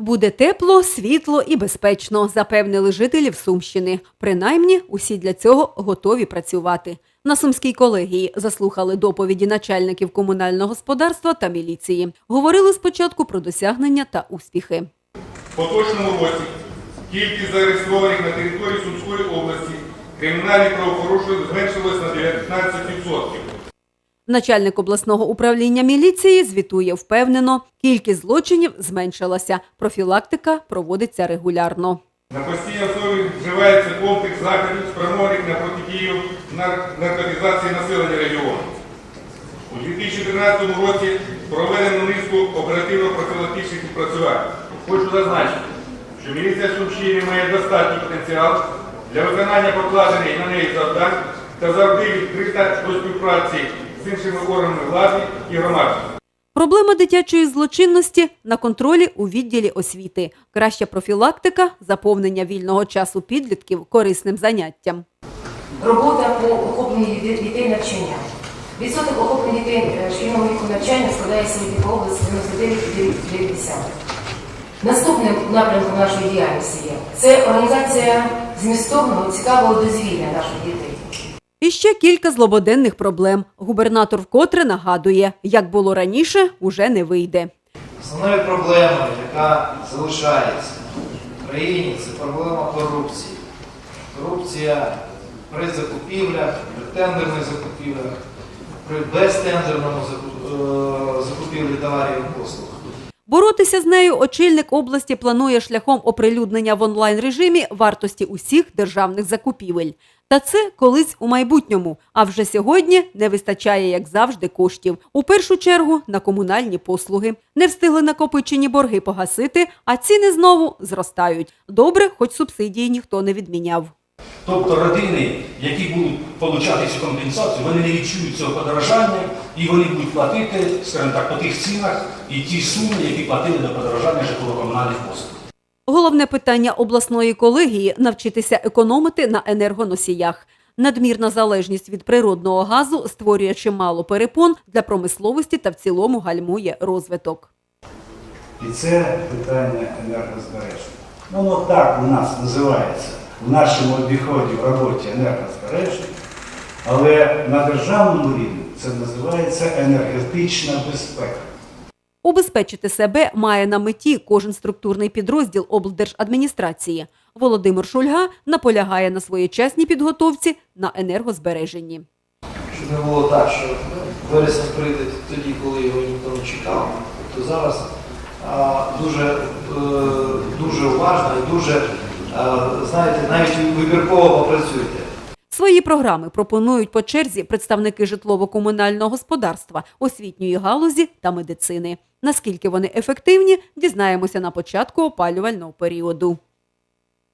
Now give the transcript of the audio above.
Буде тепло, світло і безпечно, запевнили жителів Сумщини. Принаймні, усі для цього готові працювати. На сумській колегії заслухали доповіді начальників комунального господарства та міліції. Говорили спочатку про досягнення та успіхи. В поточному році кількість зареєстрованих на території Сумської області кримінальних правопорушень зменшилась на 19%. Начальник обласного управління міліції звітує впевнено, кількість злочинів зменшилася. Профілактика проводиться регулярно. На постійній основі вживається комплекс заходів, спрямованих на протидію нар- наркотизації населення регіону. У 2013 році проведено низку оперативно-профілактичних відпрацювань. Хочу зазначити, що міліція Сумщини має достатній потенціал для виконання покладених на неї завдань та завжди відкрита до співпраці з іншими органами влади і громадськістю. Проблема дитячої злочинності на контролі у відділі освіти. Краща профілактика, заповнення вільного часу підлітків корисним заняттям. Робота по охопленню дітей- дітей навчання. Відсоток охоплення дітей е, шкільного віку навчання складає сьогодні по області 99,9%. Наступним напрямком нашої діяльності є це організація змістовного цікавого дозвілля наших дітей. І ще кілька злободенних проблем. Губернатор вкотре нагадує, як було раніше, уже не вийде. Основною проблемою, яка залишається в країні, це проблема корупції. Корупція при закупівлях, при тендерних закупівлях, при безтендерному е, закупівлі товарів і послуг. Боротися з нею очільник області планує шляхом оприлюднення в онлайн режимі вартості усіх державних закупівель. Та це колись у майбутньому. А вже сьогодні не вистачає, як завжди, коштів. У першу чергу на комунальні послуги. Не встигли накопичені борги погасити, а ціни знову зростають. Добре, хоч субсидії ніхто не відміняв. Тобто родини, які будуть отримати цю компенсацію, вони не відчують цього подорожання і вони будуть платити, скажімо так, по тих цінах і ті суми, які платили до подорожання житлово-комунальних послуг. Головне питання обласної колегії навчитися економити на енергоносіях. Надмірна залежність від природного газу створює чимало перепон для промисловості та в цілому гальмує розвиток. І це питання енергозбереження. Ну, воно так у нас називається в нашому обіході в роботі енергозбереження, але на державному рівні це називається енергетична безпека. Убезпечити себе має на меті кожен структурний підрозділ облдержадміністрації. Володимир Шульга наполягає на своєчасній підготовці на енергозбереженні. Щоб не було так, що вересень прийде тоді, коли його ніхто не чекав. Тобто зараз а, дуже, е, дуже уважно і дуже, знаєте, навіть вибірково попрацюйте. Свої програми пропонують по черзі представники житлово-комунального господарства, освітньої галузі та медицини. Наскільки вони ефективні, дізнаємося на початку опалювального періоду.